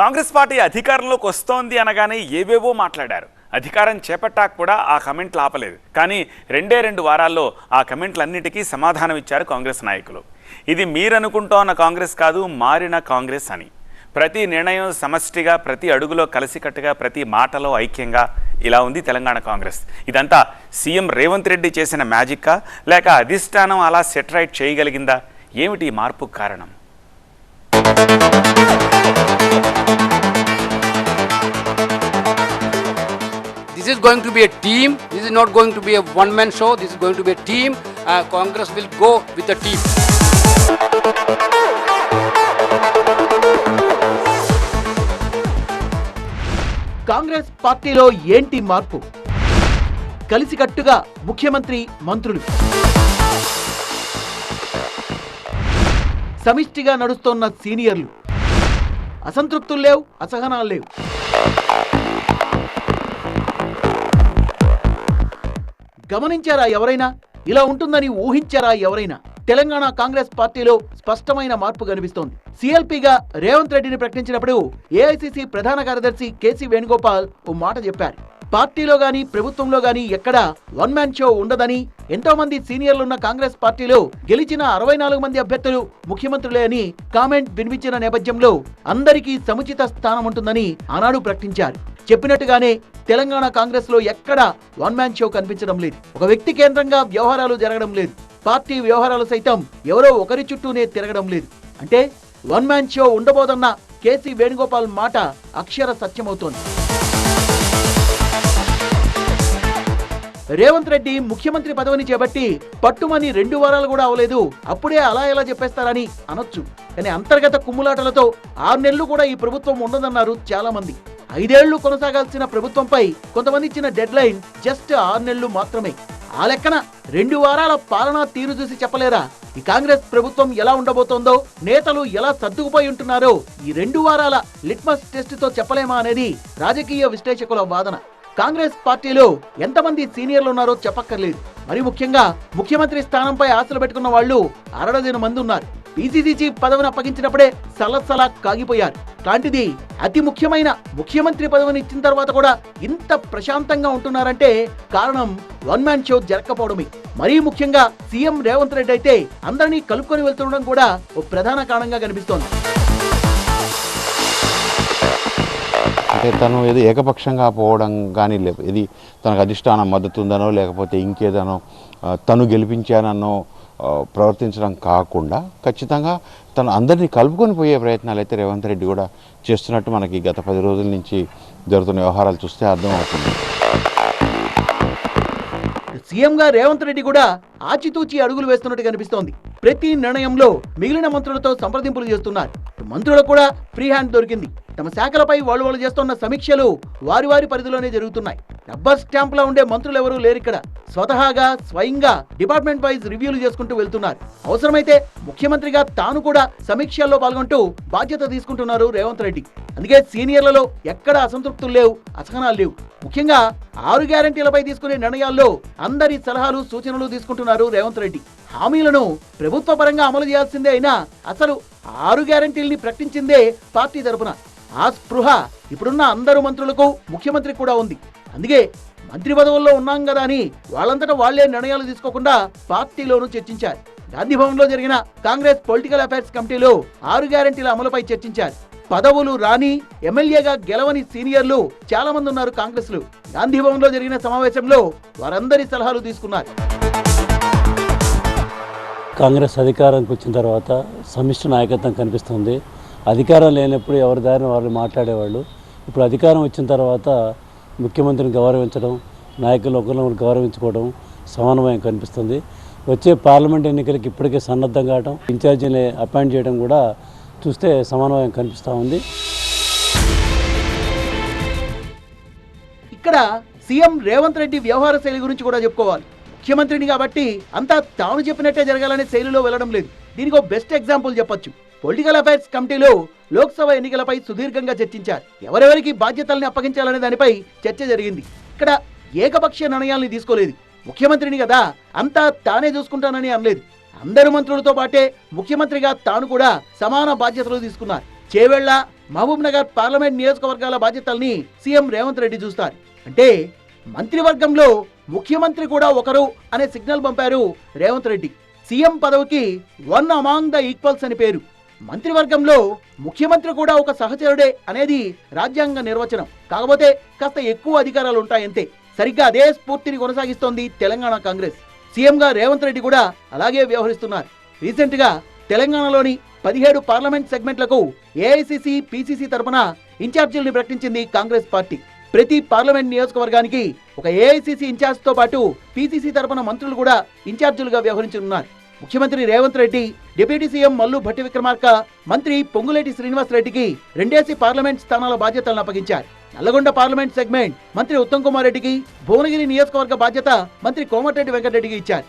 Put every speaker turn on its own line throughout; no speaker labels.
Congress party అధికారంలోకి వస్తోంది అనగానే ఏవేవో మాట్లాడారు. అధికారం చేపట్టాక కూడా ఆ కమెంట్లు ఆపలేదు. కానీ రెండే రెండు వారాల్లో ఆ కమెంట్లన్నిటికీ సమాధానం ఇచ్చారు కాంగ్రెస్ నాయకులు. ఇది మీరనుకుంటోన్న కాంగ్రెస్ కాదు మారిన కాంగ్రెస్ అని. ప్రతి నిర్ణయం సమష్టిగా ప్రతి అడుగులో కలిసికట్టుగా ప్రతి మాటలో ఐక్యంగా ఇలా ఉంది తెలంగాణ కాంగ్రెస్. ఇదంతా సీఎం రేవంత్ రెడ్డి చేసిన మ్యాజిక్కా? లేక అధిష్టానం అలా సెటరైట్ చేయగలిగిందా? ఏమిటి ఈ మార్పుకు కారణం?
Going to be a team. This is not going to be a one-man show. This is going to be a team. Uh, Congress will go with the team.
Congress పార్టీలో ఏంటి మార్పు కలిసికట్టుగా ముఖ్యమంత్రి మంత్రులు సమిష్టిగా నడుస్తోన్న సీనియర్లు అసంతృప్తులు లేవు అసహనాలు లేవు గమనించారా ఎవరైనా? ఇలా ఉంటుందని ఊహించారా ఎవరైనా? తెలంగాణ కాంగ్రెస్ పార్టీలో స్పష్టమైన మార్పు కనిపిస్తోంది. సిఎల్పిగా రేవంత్ రెడ్డిని ప్రకటించినప్పుడు ఏఐసిసి ప్రధాన కార్యదర్శి కేసీ వేణుగోపాల్ ఓ మాట చెప్పారు. పార్టీలో గాని ప్రభుత్వంలో గాని ఎక్కడా వన్ మ్యాన్ షో ఉండదని ఎంతో మంది సీనియర్లున్న కాంగ్రెస్ పార్టీలో గెలిచిన అరవై నాలుగు మంది అభ్యర్థులు ముఖ్యమంత్రులే అని కామెంట్ వినిపించిన నేపథ్యంలో అందరికీ సముచిత స్థానం ఉంటుందని ఆనాడు ప్రకటించారు. చెప్పినట్టుగానే తెలంగాణ కాంగ్రెస్లో ఎక్కడా వన్ మ్యాన్ షో కనిపించడం లేదు. ఒక వ్యక్తి కేంద్రంగా వ్యవహారాలు జరగడం లేదు. పార్టీ వ్యవహారాలు సైతం ఎవరో ఒకరి చుట్టూనే తిరగడం లేదు. అంటే వన్ మ్యాన్ షో ఉండబోదన్న కేసీ వేణుగోపాల్ మాట అక్షర సత్యమవుతోంది. రేవంత్ రెడ్డి ముఖ్యమంత్రి పదవిని చేపట్టి పట్టుమని రెండు వారాలు కూడా అవలేదు. అప్పుడే అలా ఎలా చెప్పేస్తారని అనొచ్చు. కానీ అంతర్గత కుమ్ములాటలతో ఆరు నెలలు కూడా ఈ ప్రభుత్వం ఉండదన్నారు చాలా మంది ఐదేళ్ళు కొనసాగాల్సిన ప్రభుత్వంపై కొంతమంది ఇచ్చిన డెడ్ లైన్ జస్ట్ ఆరు నెలలు మాత్రమే. ఆ లెక్కన రెండు వారాల పాలనా తీరు చూసి చెప్పలేరా? ఈ కాంగ్రెస్ ప్రభుత్వం ఎలా ఉండబోతోందో నేతలు ఎలా సర్దుకుపోయి ఉంటున్నారో ఈ రెండు వారాల లిట్మస్ టెస్ట్తో చెప్పలేమా అనేది రాజకీయ విశ్లేషకుల వాదన. కాంగ్రెస్ పార్టీలో ఎంతమంది సీనియర్లు ఉన్నారో చెప్పక్కర్లేదు. మరి ముఖ్యంగా ముఖ్యమంత్రి స్థానంపై ఆశలు పెట్టుకున్న వాళ్ళు అరడజన మంది ఉన్నారు. పీసీసీ చీఫ్ పదవిని అప్పగించినప్పుడే సలసలా కాగిపోయారు. లాంటిది అతి ముఖ్యమైన ముఖ్యమంత్రి పదవిని ఇచ్చిన తర్వాత కూడా ఇంత ప్రశాంతంగా ఉంటున్నారంటే కారణం వన్ మ్యాన్ షో జరగకపోవడమే మరీ ముఖ్యంగా సీఎం రేవంత్ రెడ్డి అయితే అందరినీ కలుపుకొని వెళ్తుండడం కూడా ఓ ప్రధాన కారణంగా కనిపిస్తోంది.
తను ఏదో ఏకపక్షంగా పోవడం కానీ లేదు. ఇది తనకు అధిష్టానం మద్దతు ఉందనో లేకపోతే ఇంకేదనో తను గెలిపించానన్నో ప్రవర్తించడం కాకుండా ఖచ్చితంగా తను అందరినీ కలుపుకొని పోయే ప్రయత్నాలు అయితే రేవంత్ రెడ్డి కూడా చేస్తున్నట్టు మనకి గత పది రోజుల నుంచి జరుగుతున్న వ్యవహారాలు చూస్తే అర్థమవుతుంది.
సీఎంగా రేవంత్ రెడ్డి కూడా ఆచితూచి అడుగులు వేస్తున్నట్టు కనిపిస్తోంది. ప్రతి నిర్ణయంలో మిగిలిన మంత్రులతో సంప్రదింపులు చేస్తున్నారు. మంత్రులకు కూడా ఫ్రీ హ్యాండ్ దొరికింది. తమ శాఖలపై వాళ్ళు వాళ్ళు చేస్తున్న సమీక్షలు వారి వారి పరిధిలోనే జరుగుతున్నాయి. రబ్బర్ స్టాంప్ లా ఉండే మంత్రులు ఎవరూ లేరు ఇక్కడ స్వతహాగా స్వయంగా డిపార్ట్మెంట్ వైజ్ రివ్యూలు చేసుకుంటూ వెళ్తున్నారు. అవసరమైతే ముఖ్యమంత్రిగా తాను కూడా సమీక్షల్లో పాల్గొంటూ బాధ్యత తీసుకుంటున్నారు రేవంత్ రెడ్డి. అందుకే సీనియర్లలో ఎక్కడ అసంతృప్తులు లేవు అసహనాలు లేవు. ముఖ్యంగా ఆరు గ్యారంటీలపై తీసుకునే నిర్ణయాల్లో అందరి సలహాలు సూచనలు తీసుకుంటున్నారు రేవంత్ రెడ్డి. హామీలను ప్రభుత్వ పరంగా అమలు చేయాల్సిందే అయినా అసలు ఆరు గ్యారంటీల్ని ప్రకటించిందే పార్టీ తరపున. ఆ స్పృహ ఇప్పుడున్న అందరు మంత్రులకు ముఖ్యమంత్రి కూడా ఉంది. అందుకే మంత్రి పదవుల్లో ఉన్నాం కదా అని వాళ్ళంతటా వాళ్ళే నిర్ణయాలు తీసుకోకుండా పార్టీలోనూ చర్చించారు. గాంధీభవన్లో జరిగిన కాంగ్రెస్ పొలిటికల్ అఫైర్స్ కమిటీలో ఆరు గ్యారంటీల అమలుపై చర్చించారు. పదవులు రాని ఎమ్మెల్యేగా గెలవని సీనియర్లు చాలా మంది ఉన్నారు కాంగ్రెస్లో గాంధీ లో జరిగిన సమావేశంలో వారందరి సలహాలు తీసుకున్నారు.
కాంగ్రెస్ అధికారానికి వచ్చిన తర్వాత సమిష్టి నాయకత్వం కనిపిస్తుంది. అధికారం లేనప్పుడు ఎవరి దారిని వాళ్ళు మాట్లాడేవాళ్ళు. ఇప్పుడు అధికారం వచ్చిన తర్వాత ముఖ్యమంత్రిని గౌరవించడం నాయకులు ఒకరిని గౌరవించుకోవడం సమన్వయం కనిపిస్తుంది. వచ్చే పార్లమెంట్ ఎన్నికలకి ఇప్పటికే సన్నద్ధం కావడం ఇన్ఛార్జీని అపాయింట్ చేయడం కూడా చూస్తే సమన్వయం కనిపిస్తూ ఉంది.
ఇక్కడ సీఎం రేవంత్ రెడ్డి వ్యవహార శైలి గురించి కూడా చెప్పుకోవాలి. ముఖ్యమంత్రిని కాబట్టి అంతా తాను చెప్పినట్టే జరగాలనే శైలిలో వెళ్ళడం లేదు. దీనికి ఒక బెస్ట్ ఎగ్జాంపుల్ చెప్పొచ్చు. పొలిటికల్ అఫైర్స్ కమిటీలో లోక్సభ ఎన్నికలపై సుదీర్ఘంగా చర్చించారు. ఎవరెవరికి బాధ్యతల్ని అప్పగించాలనే దానిపై చర్చ జరిగింది. ఇక్కడ ఏకపక్ష నిర్ణయాల్ని తీసుకోలేదు. ముఖ్యమంత్రిని కదా అంతా తానే చూసుకుంటానని అనలేదు. అందరు మంత్రులతో పాటే ముఖ్యమంత్రిగా తాను కూడా సమాన బాధ్యతలు తీసుకున్నారు. చేవేళ్ళ మహబూబ్ నగర్ పార్లమెంట్ నియోజకవర్గాల బాధ్యతల్ని సీఎం రేవంత్ రెడ్డి చూస్తారు. అంటే మంత్రివర్గంలో ముఖ్యమంత్రి కూడా ఒకరు అనే సిగ్నల్ పంపారు రేవంత్ రెడ్డి. సీఎం పదవికి వన్ అమాంగ్ ద ఈక్వల్స్ అని పేరు. మంత్రివర్గంలో ముఖ్యమంత్రి కూడా ఒక సహచరుడే అనేది రాజ్యాంగ నిర్వచనం. కాకపోతే కాస్త ఎక్కువ అధికారాలు ఉంటాయంతే సరిగ్గా అదే స్ఫూర్తిని కొనసాగిస్తోంది తెలంగాణ కాంగ్రెస్. సీఎంగా రేవంత్ రెడ్డి కూడా అలాగే వ్యవహరిస్తున్నారు. రీసెంట్గా తెలంగాణలోని పదిహేడు పార్లమెంట్ సెగ్మెంట్లకు ఏఐసిసి పిసిసి తరపున ఇన్ఛార్జీలను ప్రకటించింది కాంగ్రెస్ పార్టీ. ప్రతి పార్లమెంట్ నియోజకవర్గానికి ఒక ఏఐసిసి ఇన్ఛార్జ్తో పాటు పీసీసీ తరపున మంత్రులు కూడా ఇన్ఛార్జీలుగా వ్యవహరించనున్నారు. ముఖ్యమంత్రి రేవంత్ రెడ్డి డిప్యూటీ సీఎం మల్లు భట్టి విక్రమార్క మంత్రి పొంగులేటి శ్రీనివాస్ రెడ్డికి రెండేసి పార్లమెంట్ స్థానాల బాధ్యతలను అప్పగించారు. నల్లగొండ పార్లమెంట్ సెగ్మెంట్ మంత్రి ఉత్తమ్ కుమార్ రెడ్డికి భువనగిరి నియోజకవర్గ బాధ్యత మంత్రి కోమటిరెడ్డి వెంకటరెడ్డికి ఇచ్చారు.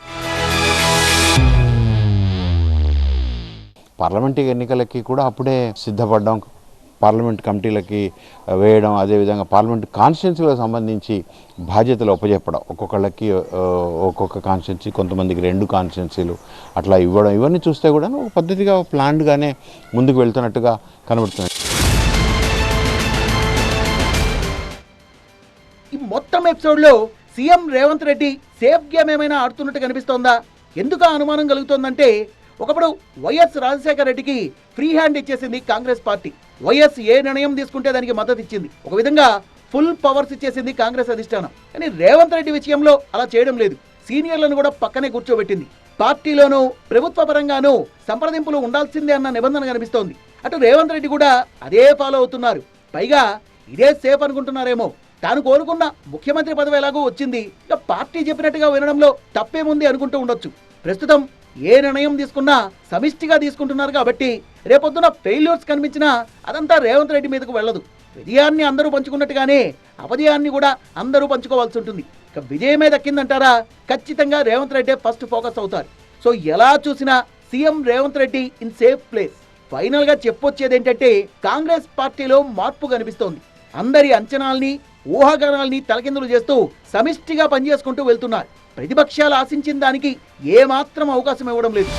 పార్లమెంట్ ఎన్నికలకి కూడా అప్పుడే సిద్ధపడ్డాం. పార్లమెంట్ కమిటీలకి వేయడం అదేవిధంగా పార్లమెంట్ కాన్స్టిట్యున్సీలకు సంబంధించి బాధ్యతలు ఒప్పజెప్పడం ఒక్కొక్కళ్ళకి ఒక్కొక్క కాన్స్టిట్యున్సీ కొంతమందికి రెండు కాన్స్టిట్యున్సీలు అట్లా ఇవ్వడం. ఇవన్నీ చూస్తే కూడా ఒక పద్ధతిగా ప్లాన్డ్గానే ముందుకు వెళ్తున్నట్టుగా కనబడుతుంది
ఈ మొత్తం ఎపిసోడ్లో CM Revanth Reddy safe game ఏమైనా ఆడుతున్నట్టు కనిపిస్తోందా? ఎందుకు అనుమానం కలుగుతోందంటే ఒకప్పుడు వైఎస్ రాజశేఖర రెడ్డికి ఫ్రీ హ్యాండ్ ఇచ్చేసింది కాంగ్రెస్ పార్టీ. వైఎస్ ఏ నిర్ణయం తీసుకుంటే దానికి మద్దతు ఇచ్చింది. ఒక విధంగా ఫుల్ పవర్స్ ఇచ్చేసింది కాంగ్రెస్ అధిష్టానం. కానీ రేవంత్ రెడ్డి విషయంలో అలా చేయడం లేదు. సీనియర్లను కూడా పక్కనే కూర్చోబెట్టింది. పార్టీలోనూ ప్రభుత్వ పరంగానూ సంప్రదింపులు ఉండాల్సిందే అన్న నిబంధన కనిపిస్తోంది. అటు రేవంత్ రెడ్డి కూడా అదే ఫాలో అవుతున్నారు. పైగా ఇదే సేఫ్ అనుకుంటున్నారేమో. తాను కోరుకున్న ముఖ్యమంత్రి పదవి ఎలాగో వచ్చింది. ఇక పార్టీ చెప్పినట్టుగా వినడంలో తప్పేముంది అనుకుంటూ ఉండొచ్చు. ప్రస్తుతం ఏ నిర్ణయం తీసుకున్నా సమిష్టిగా తీసుకుంటున్నారు కాబట్టి రేపొద్దున ఫెయిల్యూర్స్ కనిపించినా అదంతా రేవంత్ రెడ్డి మీదకు వెళ్ళదు. విజయాన్ని అందరూ పంచుకున్నట్టుగానే అపజయాన్ని కూడా అందరూ పంచుకోవాల్సి ఉంటుంది. ఇక విజయమే దక్కిందంటారా? ఖచ్చితంగా రేవంత్ రెడ్డి ఫస్ట్ ఫోకస్ అవుతారు. సో ఎలా చూసినా CM Revanth Reddy in safe place. ఫైనల్గా చెప్పొచ్చేది ఏంటంటే కాంగ్రెస్ పార్టీలో మార్పు కనిపిస్తోంది. అందరి అంచనాల్ని ఊహాగానాల్ని తలకిందులు చేస్తూ సమిష్టిగా పనిచేసుకుంటూ వెళ్తున్నారు. ప్రతిపక్షాలు ఆశించిన దానికి ఏమాత్రం అవకాశం ఇవ్వడం లేదు.